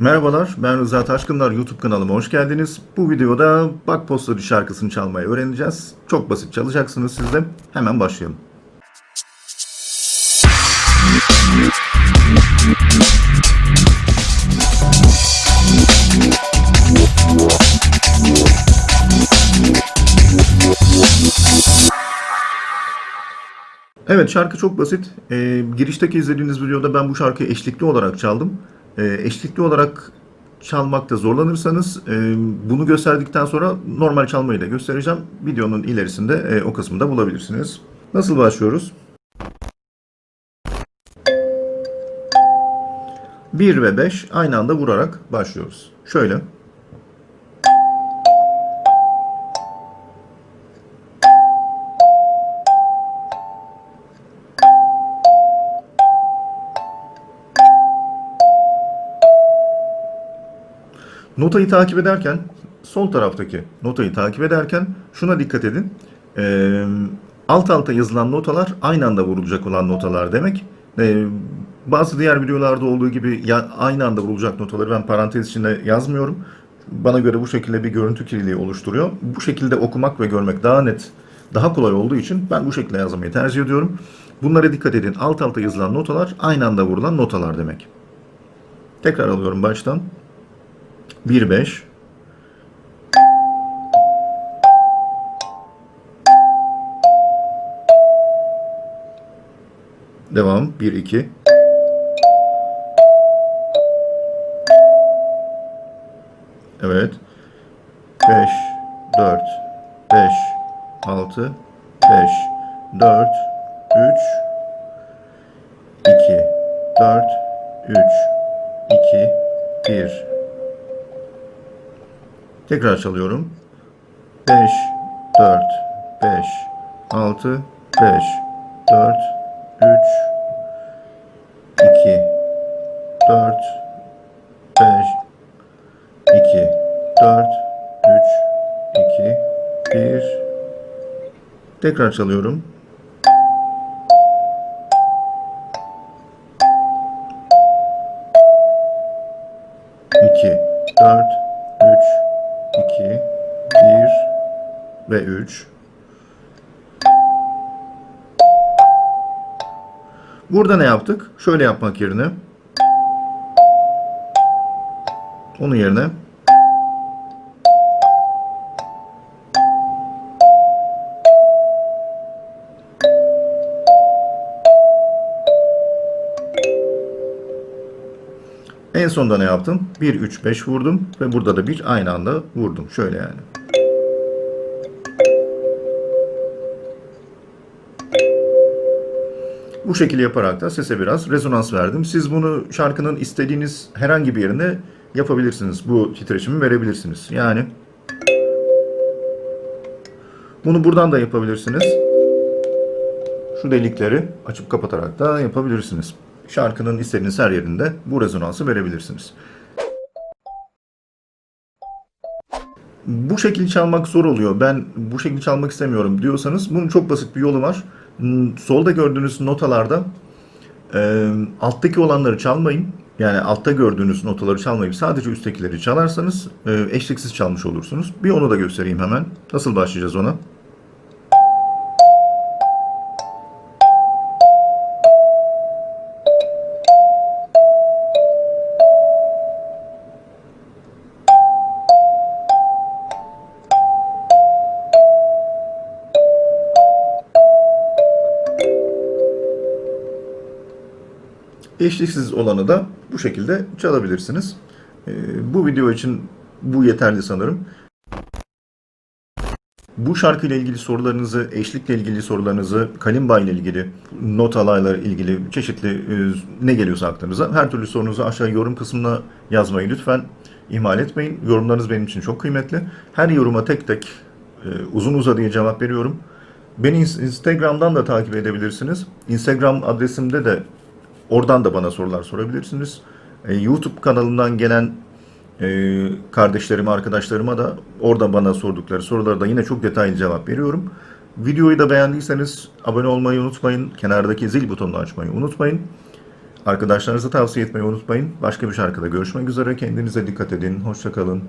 Merhabalar, ben Rıza Taşkınlar YouTube kanalıma hoş geldiniz. Bu videoda Bak Postacı şarkısını çalmayı öğreneceğiz. Çok basit çalacaksınız siz de. Hemen başlayalım. Evet şarkı çok basit. Ee, girişteki izlediğiniz videoda ben bu şarkıyı eşlikli olarak çaldım. Ee, eşlikli olarak çalmakta zorlanırsanız e, bunu gösterdikten sonra normal çalmayı da göstereceğim. Videonun ilerisinde e, o kısmı da bulabilirsiniz. Nasıl başlıyoruz? 1 ve 5 aynı anda vurarak başlıyoruz. Şöyle. Notayı takip ederken sol taraftaki notayı takip ederken şuna dikkat edin. Ee, alt alta yazılan notalar aynı anda vurulacak olan notalar demek. Ee, bazı diğer videolarda olduğu gibi ya, aynı anda vurulacak notaları ben parantez içinde yazmıyorum. Bana göre bu şekilde bir görüntü kirliliği oluşturuyor. Bu şekilde okumak ve görmek daha net, daha kolay olduğu için ben bu şekilde yazmayı tercih ediyorum. Bunlara dikkat edin. Alt alta yazılan notalar aynı anda vurulan notalar demek. Tekrar alıyorum baştan. 1 5 Devam. 1 2 Evet. 5 4 5 6 5 4 3 2 4 3 2 1 Tekrar çalıyorum. 5, 4, 5, 6, 5, 4, 3, 2, 4, 5, 2, 4, 3, 2, 1. Tekrar çalıyorum. İki, dört, 2, 1 ve 3. Burada ne yaptık? Şöyle yapmak yerine onun yerine En sonda ne yaptım? 1, 3, 5 vurdum ve burada da bir aynı anda vurdum. Şöyle yani. Bu şekilde yaparak da sese biraz rezonans verdim. Siz bunu şarkının istediğiniz herhangi bir yerinde yapabilirsiniz. Bu titreşimi verebilirsiniz. Yani bunu buradan da yapabilirsiniz. Şu delikleri açıp kapatarak da yapabilirsiniz. Şarkının istediğiniz her yerinde bu rezonansı verebilirsiniz. Bu şekilde çalmak zor oluyor. Ben bu şekilde çalmak istemiyorum diyorsanız bunun çok basit bir yolu var. Hmm, Solda gördüğünüz notalarda e, alttaki olanları çalmayın. Yani altta gördüğünüz notaları çalmayıp sadece üsttekileri çalarsanız e, eşliksiz çalmış olursunuz. Bir onu da göstereyim hemen. Nasıl başlayacağız ona? Eşliksiz olanı da bu şekilde çalabilirsiniz. Ee, bu video için bu yeterli sanırım. Bu şarkıyla ilgili sorularınızı, eşlikle ilgili sorularınızı, kalimba ile ilgili, notalarla ilgili çeşitli e, ne geliyorsa aklınıza her türlü sorunuzu aşağı yorum kısmına yazmayı lütfen ihmal etmeyin. Yorumlarınız benim için çok kıymetli. Her yoruma tek tek e, uzun uzadıya cevap veriyorum. Beni Instagram'dan da takip edebilirsiniz. Instagram adresimde de Oradan da bana sorular sorabilirsiniz. E, YouTube kanalımdan gelen e, kardeşlerime, arkadaşlarıma da orada bana sordukları sorulara da yine çok detaylı cevap veriyorum. Videoyu da beğendiyseniz abone olmayı unutmayın. Kenardaki zil butonunu açmayı unutmayın. Arkadaşlarınıza tavsiye etmeyi unutmayın. Başka bir şarkıda görüşmek üzere. Kendinize dikkat edin. Hoşçakalın.